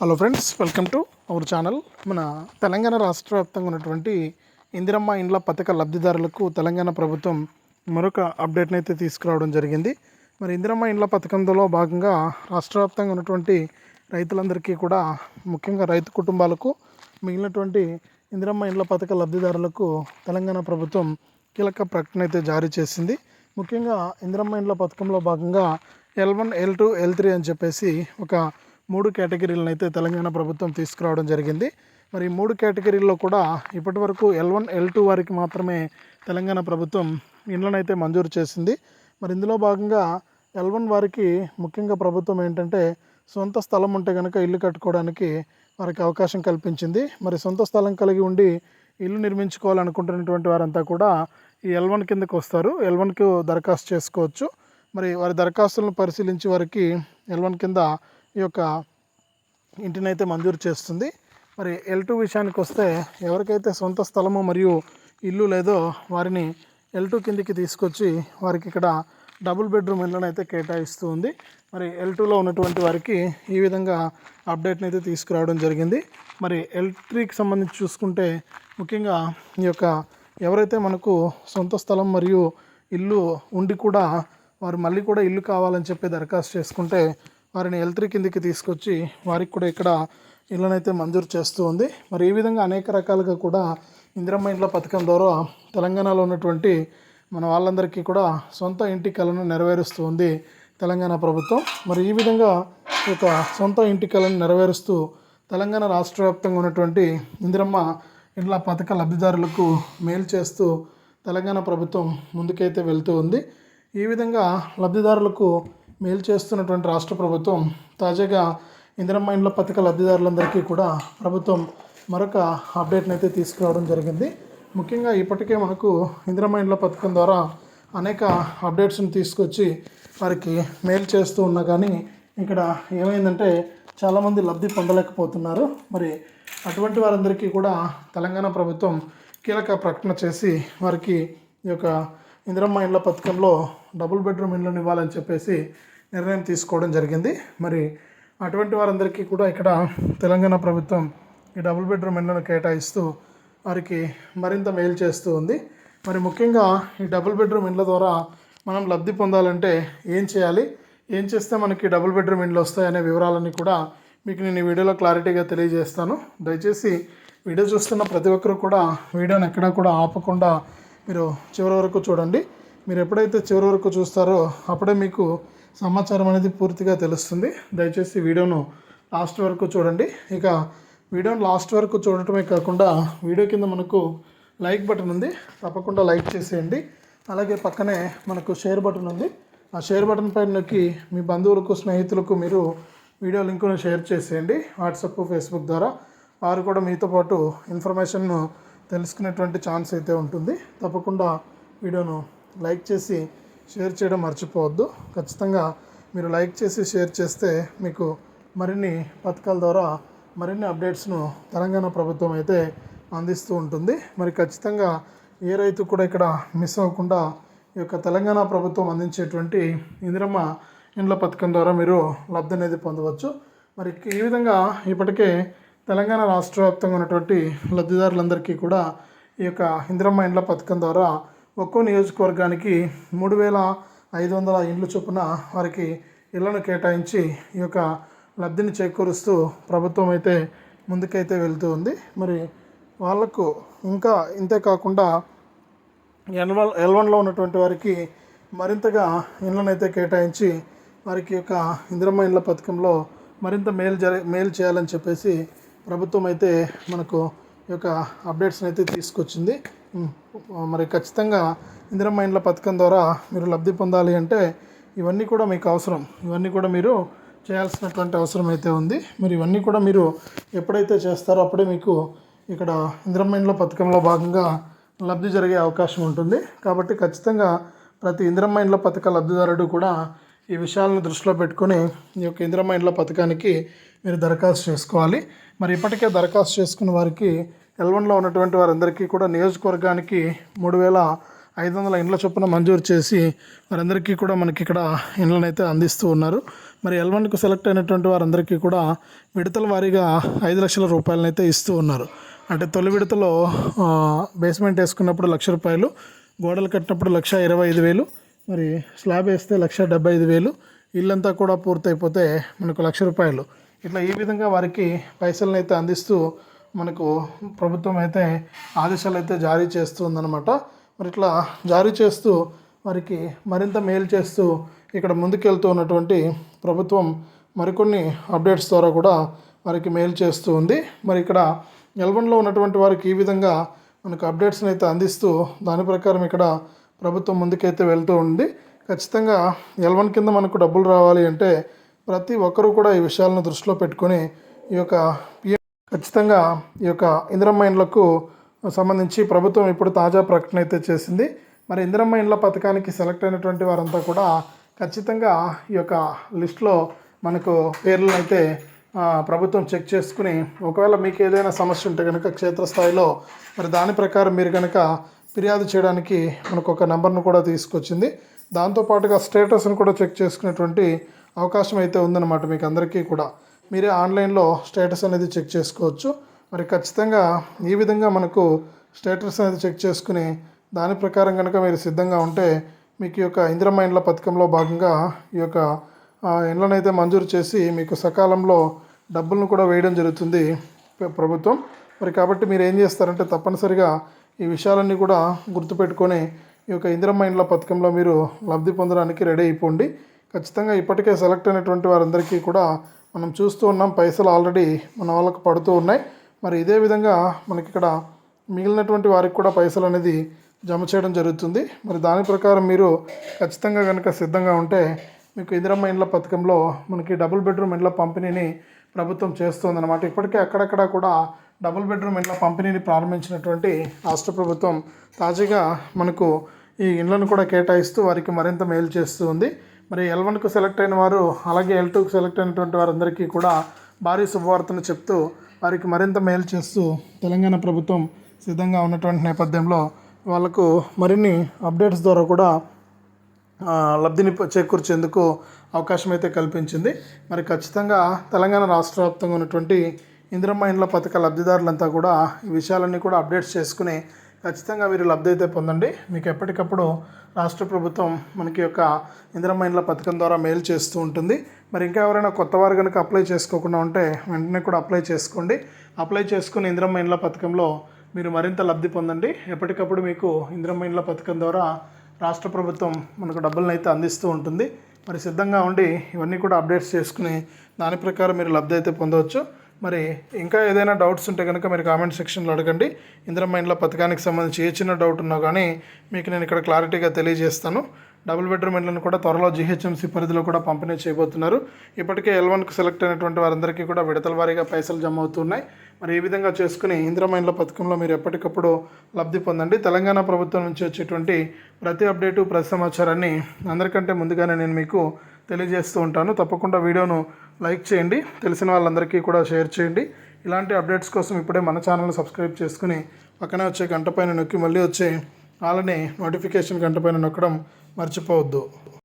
Hello friends welcome to our channel మన తెలంగాణ రాష్ట్ర వ్యాప్తంగా ఉన్నటువంటి ఇందిరమ్మ ఇండ్ల పథక లబ్ధిదారులకు తెలంగాణ ప్రభుత్వం మరొక అప్డేట్ని అయితే తీసుకురావడం జరిగింది. మరి ఇందిరమ్మ ఇండ్ల పథకంలో భాగంగా రాష్ట్ర వ్యాప్తంగా ఉన్నటువంటి రైతులందరికీ కూడా ముఖ్యంగా రైతు కుటుంబాలకు మిగిలినటువంటి ఇందిరమ్మ ఇండ్ల పథక లబ్ధిదారులకు తెలంగాణ ప్రభుత్వం కీలక ప్రకటన అయితే జారీ చేసింది. ముఖ్యంగా ఇందిరమ్మ ఇండ్ల పథకంలో భాగంగా L one L two L three అని చెప్పేసి ఒక మూడు కేటగిరీలను అయితే తెలంగాణ ప్రభుత్వం తీసుకురావడం జరిగింది. మరి ఈ మూడు కేటగిరీల్లో కూడా ఇప్పటి వరకు ఎల్ వన్ ఎల్ టూ వారికి మాత్రమే తెలంగాణ ప్రభుత్వం ఇండ్లను అయితే మంజూరు చేసింది. మరి ఇందులో భాగంగా ఎల్ వన్ వారికి ముఖ్యంగా ప్రభుత్వం ఏంటంటే సొంత స్థలం ఉంటే కనుక ఇల్లు కట్టుకోవడానికి వారికి అవకాశం కల్పించింది. మరి సొంత స్థలం కలిగి ఉండి ఇల్లు నిర్మించుకోవాలనుకుంటున్నటువంటి వారంతా కూడా ఈ ఎల్ వన్ కిందకు వస్తారు. ఎల్ వన్కు దరఖాస్తు చేసుకోవచ్చు. మరి వారి దరఖాస్తులను పరిశీలించి వారికి ఎల్ వన్ కింద ఈ యొక్క ఇంటిని అయితే మంజూరు చేస్తుంది. మరి ఎల్ టూ విషయానికి వస్తే ఎవరికైతే సొంత స్థలము మరియు ఇల్లు లేదో వారిని ఎల్ టూ కిందికి తీసుకొచ్చి వారికి ఇక్కడ డబుల్ బెడ్రూమ్ ఇళ్ళను అయితే కేటాయిస్తూ ఉంది. మరి ఎల్ టూలో ఉన్నటువంటి వారికి ఈ విధంగా అప్డేట్ని అయితే తీసుకురావడం జరిగింది. మరి ఎల్ త్రీకి సంబంధించి చూసుకుంటే ముఖ్యంగా ఈ యొక్క ఎవరైతే మనకు సొంత స్థలం మరియు ఇల్లు ఉండి కూడా వారు మళ్ళీ కూడా ఇల్లు కావాలని చెప్పి దరఖాస్తు చేసుకుంటే వారిని ఎల్ త్రీ కిందికి తీసుకొచ్చి వారికి కూడా ఇక్కడ ఇళ్ళనైతే మంజూరు చేస్తూ ఉంది. మరి ఈ విధంగా అనేక రకాలుగా కూడా ఇందిరమ్మ ఇండ్ల పథకం ద్వారా తెలంగాణలో ఉన్నటువంటి మన వాళ్ళందరికీ కూడా సొంత ఇంటి కలను నెరవేరుస్తూ ఉంది తెలంగాణ ప్రభుత్వం. మరి ఈ విధంగా ఒక సొంత ఇంటి కలను నెరవేరుస్తూ తెలంగాణ రాష్ట్ర వ్యాప్తంగా ఉన్నటువంటి ఇందిరమ్మ ఇండ్ల పథక లబ్ధిదారులకు మేలు చేస్తూ తెలంగాణ ప్రభుత్వం ముందుకైతే వెళ్తూ ఉంది. ఈ విధంగా లబ్ధిదారులకు మేలు చేస్తున్నటువంటి రాష్ట్ర ప్రభుత్వం తాజాగా ఇందిరమ్మ ఇండ్ల పథక లబ్ధిదారులందరికీ కూడా ప్రభుత్వం మరొక అప్డేట్ని అయితే తీసుకురావడం జరిగింది. ముఖ్యంగా ఇప్పటికే మనకు ఇందిరమ్మ ఇండ్ల పథకం ద్వారా అనేక అప్డేట్స్ని తీసుకొచ్చి వారికి మేలు చేస్తూ ఉన్నా కానీ ఇక్కడ ఏమైందంటే చాలామంది లబ్ధి పొందలేకపోతున్నారు. మరి అటువంటి వారందరికీ కూడా తెలంగాణ ప్రభుత్వం కీలక ప్రకటన చేసి వారికి ఈ యొక్క ఇందిరమ్మ ఇండ్ల పథకంలో డబుల్ బెడ్రూమ్ ఇండ్లను ఇవ్వాలని చెప్పేసి నిర్ణయం తీసుకోవడం జరిగింది. మరి అటువంటి వారందరికీ కూడా ఇక్కడ తెలంగాణ ప్రభుత్వం ఈ డబుల్ బెడ్రూమ్ ఇళ్ళను కేటాయిస్తూ వారికి మరింత మేలు చేస్తూ ఉంది. మరి ముఖ్యంగా ఈ డబుల్ బెడ్రూమ్ ఇండ్ల ద్వారా మనం లబ్ధి పొందాలంటే ఏం చేయాలి? ఏం చేస్తే మనకి డబుల్ బెడ్రూమ్ ఇండ్లు వస్తాయనే వివరాలన్నీ కూడా మీకు నేను ఈ వీడియోలో క్లారిటీగా తెలియజేస్తాను. దయచేసి వీడియో చూస్తున్న ప్రతి ఒక్కరు కూడా వీడియోని ఎక్కడా కూడా ఆపకుండా మీరు చివరి వరకు చూడండి. మీరు ఎప్పుడైతే చివరి వరకు చూస్తారో అప్పుడే మీకు సమాచారం అనేది పూర్తిగా తెలుస్తుంది. దయచేసి వీడియోను లాస్ట్ వరకు చూడండి. ఇక వీడియోని లాస్ట్ వరకు చూడటమే కాకుండా వీడియో కింద మనకు లైక్ బటన్ ఉంది. తప్పకుండా లైక్ చేసేయండి. అలాగే పక్కనే మనకు షేర్ బటన్ ఉంది. ఆ షేర్ బటన్ పైన నొక్కి మీ బంధువులకు స్నేహితులకు మీరు వీడియో లింకును షేర్ చేసేయండి. వాట్సాప్ ఫేస్బుక్ ద్వారా వారు కూడా మీతో పాటు ఇన్ఫర్మేషన్ను తెలుసుకునేటువంటి ఛాన్స్ అయితే ఉంటుంది. తప్పకుండా వీడియోను లైక్ చేసి షేర్ చేయడం మర్చిపోవద్దు. ఖచ్చితంగా మీరు లైక్ చేసి షేర్ చేస్తే మీకు మరిన్ని పథకాల ద్వారా మరిన్ని అప్డేట్స్ను తెలంగాణ ప్రభుత్వం అయితే అందిస్తూ ఉంటుంది. మరి ఖచ్చితంగా ఏ రైతు కూడా ఇక్కడ మిస్ అవ్వకుండా ఈ యొక్క తెలంగాణ ప్రభుత్వం అందించేటువంటి ఇందిరమ్మ ఇండ్ల పథకం ద్వారా మీరు లబ్ధి అనేది పొందవచ్చు. మరి ఈ విధంగా ఇప్పటికే తెలంగాణ రాష్ట్ర వ్యాప్తంగా ఉన్నటువంటి లబ్ధిదారులందరికీ కూడా ఈ యొక్క ఇందిరమ్మ ఇండ్ల పథకం ద్వారా ఒక్కో నియోజకవర్గానికి మూడు వేల ఐదు వందల ఇండ్లు చొప్పున వారికి ఇళ్ళను కేటాయించి ఈ యొక్క లబ్ధిని చేకూరుస్తూ ప్రభుత్వం అయితే ముందుకైతే వెళ్తూ ఉంది. మరి వాళ్ళకు ఇంకా ఇంతే కాకుండా ఎల్ వన్ ఎల్ వన్లో ఉన్నటువంటి వారికి మరింతగా ఇండ్లను అయితే కేటాయించి వారికి యొక్క ఇందిరమ్మ ఇండ్ల పథకంలో మరింత మేలు జరి మేలు చేయాలని చెప్పేసి ప్రభుత్వం అయితే మనకు యొక్క అప్డేట్స్ని అయితే తీసుకొచ్చింది. మరి ఖచ్చితంగా ఇందిరమ్మ ఇండ్ల పథకం ద్వారా మీరు లబ్ధి పొందాలి అంటే ఇవన్నీ కూడా మీకు అవసరం. ఇవన్నీ కూడా మీరు చేయాల్సినటువంటి అవసరం అయితే ఉంది. మరి ఇవన్నీ కూడా మీరు ఎప్పుడైతే చేస్తారో అప్పుడే మీకు ఇక్కడ ఇందిరమ్మ ఇండ్ల పథకంలో భాగంగా లబ్ధి జరిగే అవకాశం ఉంటుంది. కాబట్టి ఖచ్చితంగా ప్రతి ఇందిరమ్మ ఇండ్ల పథక లబ్ధిదారుడు కూడా ఈ విషయాలను దృష్టిలో పెట్టుకొని ఈ యొక్క ఇందిరమ్మ ఇండ్ల పథకానికి మీరు దరఖాస్తు చేసుకోవాలి. మరి ఇప్పటికే దరఖాస్తు చేసుకున్న వారికి ఎల్వన్లో ఉన్నటువంటి వారందరికీ కూడా నియోజకవర్గానికి మూడు వేల ఐదు వందల ఇండ్ల చొప్పున మంజూరు చేసి వారందరికీ కూడా మనకి ఇక్కడ ఇండ్లను అయితే అందిస్తూ ఉన్నారు. మరి ఎల్వన్కు సెలెక్ట్ అయినటువంటి వారందరికీ కూడా విడతల వారీగా ఐదు లక్షల రూపాయలనైతే ఇస్తూ ఉన్నారు. అంటే తొలి విడతలో బేస్మెంట్ వేసుకున్నప్పుడు లక్ష రూపాయలు గోడలు కట్టినప్పుడు లక్ష ఇరవై ఐదు వేలు మరి స్లాబ్ వేస్తే లక్ష డెబ్బై ఐదు వేలు. ఇల్లంతా కూడా పూర్తయిపోతే మనకు లక్ష రూపాయలు. ఇట్లా ఈ విధంగా వారికి పైసలను అయితే అందిస్తూ మనకు ప్రభుత్వం అయితే ఆదేశాలు అయితే జారీ చేస్తూ ఉందన్నమాట మరి ఇట్లా జారీ చేస్తూ వారికి మరింత మేలు చేస్తూ ఇక్కడ ముందుకెళ్తూ ఉన్నటువంటి ప్రభుత్వం మరికొన్ని అప్డేట్స్ ద్వారా కూడా వారికి మేలు చేస్తూ ఉంది. మరి ఇక్కడ ఎల్వన్లో ఉన్నటువంటి వారికి ఈ విధంగా మనకు అప్డేట్స్ని అయితే అందిస్తూ దాని ప్రకారం ఇక్కడ ప్రభుత్వం ముందుకైతే వెళ్తూ ఉంది. ఖచ్చితంగా ఎల్వన్ కింద మనకు డబ్బులు రావాలి అంటే ప్రతి ఒక్కరూ కూడా ఈ విషయాలను దృష్టిలో పెట్టుకొని ఈ యొక్క పిఎం ఖచ్చితంగా ఈ యొక్క ఇందిరమ్మ ఇండ్లకు సంబంధించి ప్రభుత్వం ఇప్పుడు తాజా ప్రకటన అయితే చేసింది. మరి ఇందిరమ్మ ఇండ్ల పథకానికి సెలెక్ట్ అయినటువంటి వారంతా కూడా ఖచ్చితంగా ఈ యొక్క లిస్ట్లో మనకు పేర్లను అయితే ప్రభుత్వం చెక్ చేసుకుని ఒకవేళ మీకు ఏదైనా సమస్య ఉంటే కనుక క్షేత్రస్థాయిలో మరి దాని ప్రకారం మీరు కనుక ఫిర్యాదు చేయడానికి మనకు ఒక నెంబర్ను కూడా తీసుకొచ్చింది. దాంతోపాటుగా స్టేటస్ను కూడా చెక్ చేసుకునేటువంటి అవకాశం అయితే ఉందన్నమాట మీకు అందరికీ కూడా. మీరే ఆన్లైన్లో స్టేటస్ అనేది చెక్ చేసుకోవచ్చు. మరి ఖచ్చితంగా ఈ విధంగా మనకు స్టేటస్ అనేది చెక్ చేసుకుని దాని ప్రకారం కనుక మీరు సిద్ధంగా ఉంటే మీకు ఈ యొక్క ఇందిరమ్మ ఇండ్ల పథకంలో భాగంగా ఈ యొక్క ఇండ్లనైతే ఇండ్లను అయితే మంజూరు చేసి మీకు సకాలంలో డబ్బులను కూడా వేయడం జరుగుతుంది ప్రభుత్వం. మరి కాబట్టి మీరు ఏం చేస్తారంటే తప్పనిసరిగా ఈ విషయాలన్నీ కూడా గుర్తుపెట్టుకొని ఈ యొక్క ఇందిరమ్మ ఇండ్ల పథకంలో మీరు లబ్ధి పొందడానికి రెడీ అయిపోండి. ఖచ్చితంగా ఇప్పటికే సెలెక్ట్ అయినటువంటి వారందరికీ కూడా మనం చూస్తూ ఉన్నాం. పైసలు ఆల్రెడీ మన వాళ్ళకు పడుతూ ఉన్నాయి. మరి ఇదే విధంగా మనకి ఇక్కడ మిగిలినటువంటి వారికి కూడా పైసలు అనేది జమ చేయడం జరుగుతుంది. మరి దాని ప్రకారం మీరు ఖచ్చితంగా కనుక సిద్ధంగా ఉంటే మీకు ఇందిరమ్మ ఇండ్ల పథకంలో మనకి డబుల్ బెడ్రూమ్ ఇండ్ల పంపిణీని ప్రభుత్వం చేస్తుందన్నమాట. ఇప్పటికే అక్కడక్కడ కూడా డబుల్ బెడ్రూమ్ ఇండ్ల పంపిణీని ప్రారంభించినటువంటి రాష్ట్ర ప్రభుత్వం తాజాగా మనకు ఈ ఇండ్లను కూడా కేటాయిస్తూ వారికి మరింత మేలు చేస్తూ ఉంది. మరి ఎల్ వన్కు సెలెక్ట్ అయిన వారు అలాగే ఎల్ టూకు సెలెక్ట్ అయినటువంటి వారందరికీ కూడా భారీ శుభవార్తను చెప్తూ వారికి మరింత మేలు చేస్తూ తెలంగాణ ప్రభుత్వం సిద్ధంగా ఉన్నటువంటి నేపథ్యంలో వాళ్ళకు మరిన్ని అప్డేట్స్ ద్వారా కూడా లబ్ధిని చేకూర్చేందుకు అవకాశం అయితే కల్పించింది. మరి ఖచ్చితంగా తెలంగాణ రాష్ట్ర వ్యాప్తంగా ఉన్నటువంటి ఇందిరమ్మ ఇండ్ల పథక లబ్ధిదారులంతా కూడా ఈ విషయాలన్నీ కూడా అప్డేట్స్ చేసుకుని ఖచ్చితంగా మీరు లబ్ధి అయితే పొందండి. మీకు ఎప్పటికప్పుడు రాష్ట్ర ప్రభుత్వం మనకి యొక్క ఇందిరమ్మ ఇండ్ల పథకం ద్వారా మేలు చేస్తూ ఉంటుంది. మరి ఇంకా ఎవరైనా కొత్త వారు కనుక అప్లై చేసుకోకుండా ఉంటే వెంటనే కూడా అప్లై చేసుకోండి. అప్లై చేసుకుని ఇందిరమ్మ ఇండ్ల పథకంలో మీరు మరింత లబ్ధి పొందండి. ఎప్పటికప్పుడు మీకు ఇందిరమ్మ ఇండ్ల పథకం ద్వారా రాష్ట్ర ప్రభుత్వం మనకు డబ్బులను అయితే అందిస్తూ ఉంటుంది. మరి సిద్ధంగా ఉండి ఇవన్నీ కూడా అప్డేట్స్ చేసుకుని దాని ప్రకారం మీరు లబ్ధి అయితే పొందవచ్చు. మరి ఇంకా ఏదైనా డౌట్స్ ఉంటే కనుక మీరు కామెంట్ సెక్షన్లో అడగండి. ఇందిరమ్మ ఇండ్ల పథకానికి సంబంధించి ఏ చిన్న డౌట్ ఉన్నా కానీ మీకు నేను ఇక్కడ క్లారిటీగా తెలియజేస్తాను. డబుల్ బెడ్రూమ్ ఇండ్లను కూడా త్వరలో జీహెచ్ఎంసీ పరిధిలో కూడా పంపిణీ చేయబోతున్నారు. ఇప్పటికే ఎల్ వన్కు సెలెక్ట్ అయినటువంటి వారందరికీ కూడా విడతల వారీగా పైసలు జమ అవుతున్నాయి. మరి ఈ విధంగా చేసుకుని ఇందిరమ్మ ఇండ్ల పథకంలో మీరు ఎప్పటికప్పుడు లబ్ధి పొందండి. తెలంగాణ ప్రభుత్వం నుంచి వచ్చేటువంటి ప్రతి అప్డేటు ప్రతి సమాచారాన్ని అందరికంటే ముందుగానే నేను మీకు తెలియజేస్తూ ఉంటాను. తప్పకుండా వీడియోను లైక్ చేయండి తెలిసిన వాళ్ళందరికీ కూడా షేర్ చేయండి. ఇలాంటి అప్డేట్స్ కోసం ఇప్పుడే మన ఛానల్ని సబ్స్క్రైబ్ చేసుకుని పక్కనే వచ్చే గంట పైన నొక్కి మళ్ళీ వచ్చే అలానే నోటిఫికేషన్ గంట పైన నొక్కడం మర్చిపోవద్దు.